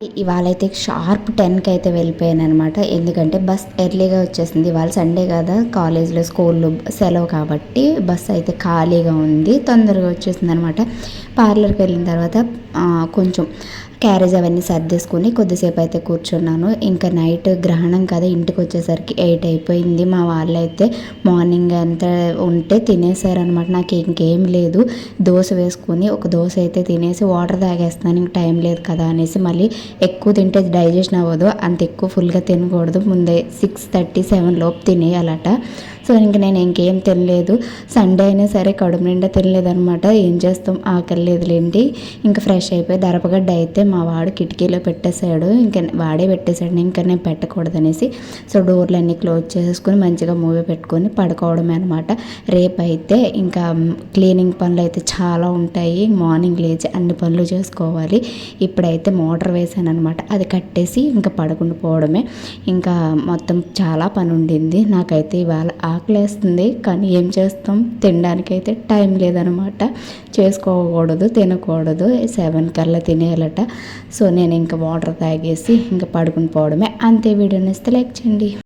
ఇవాళ అయితే షార్ప్ టెన్కి అయితే వెళ్ళిపోయాను అనమాట ఎందుకంటే బస్ ఎర్లీగా వచ్చేసింది. ఇవాళ సండే కదా కాలేజ్లో స్కూల్లో సెలవు కాబట్టి బస్ అయితే ఖాళీగా ఉంది. తొందరగా వచ్చేసింది అనమాట పార్లర్కి వెళ్ళిన తర్వాత కొంచెం క్యారేజ్ అవన్నీ సర్దేసుకుని కొద్దిసేపు అయితే కూర్చున్నాను. ఇంకా నైట్ గ్రహణం కదా ఇంటికి వచ్చేసరికి ఎయిట్ అయిపోయింది. మా వాళ్ళైతే మార్నింగ్ అంతా ఉంటే తినేసారనమాట నాకు ఇంకేం లేదు. దోశ వేసుకొని ఒక దోశ అయితే తినేసి వాటర్ తాగేస్తాను ఇంక టైం లేదు కదా అనేసి మళ్ళీ ఎక్కువ తింటే డైజెషన్ అవ్వదు. అంత ఎక్కువ ఫుల్గా తినకూడదు. ముందే సిక్స్ థర్టీ సెవెన్ లోపు తినేయాలట. సో ఇంక నేను ఇంకేం తినలేదు. సండే అయినా సరే కడుపు నిండా తినలేదనమాట ఏం చేస్తాం? ఆకలి లేదులేండి. ఇంకా ఫ్రెష్ అయిపోయి దరపగడ్డ అయితే మా వాడు కిటికీలో పెట్టేశాడు. ఇంకా వాడే పెట్టేశాడు. ఇంకా నేను పెట్టకూడదనేసి సో డోర్లు అన్నీ క్లోజ్ చేసేసుకుని మంచిగా మూవీ పెట్టుకొని పడుకోవడమే అనమాట రేపు అయితే ఇంకా క్లీనింగ్ పనులు అయితే చాలా ఉంటాయి. మార్నింగ్ లేచి అన్ని పనులు చేసుకోవాలి. ఇప్పుడైతే మోటార్ వేసాను అనమాట అది కట్టేసి ఇంకా పడుకుని పోవడమే ఇంకా మొత్తం చాలా పని ఉండింది. నాకైతే ఇవాళ ఆకలేస్తుంది కానీ ఏం చేస్తాం? తినడానికైతే టైం లేదనమాట. చేసుకోకూడదు తినకూడదు. సెవెన్ కల్లా తినేయాలట. సో నేను ఇంకా వాటర్ తాగేసి ఇంకా పడుకుని పోవడమే. అంతే వీడియోని ఇస్తే లైక్ చేయండి.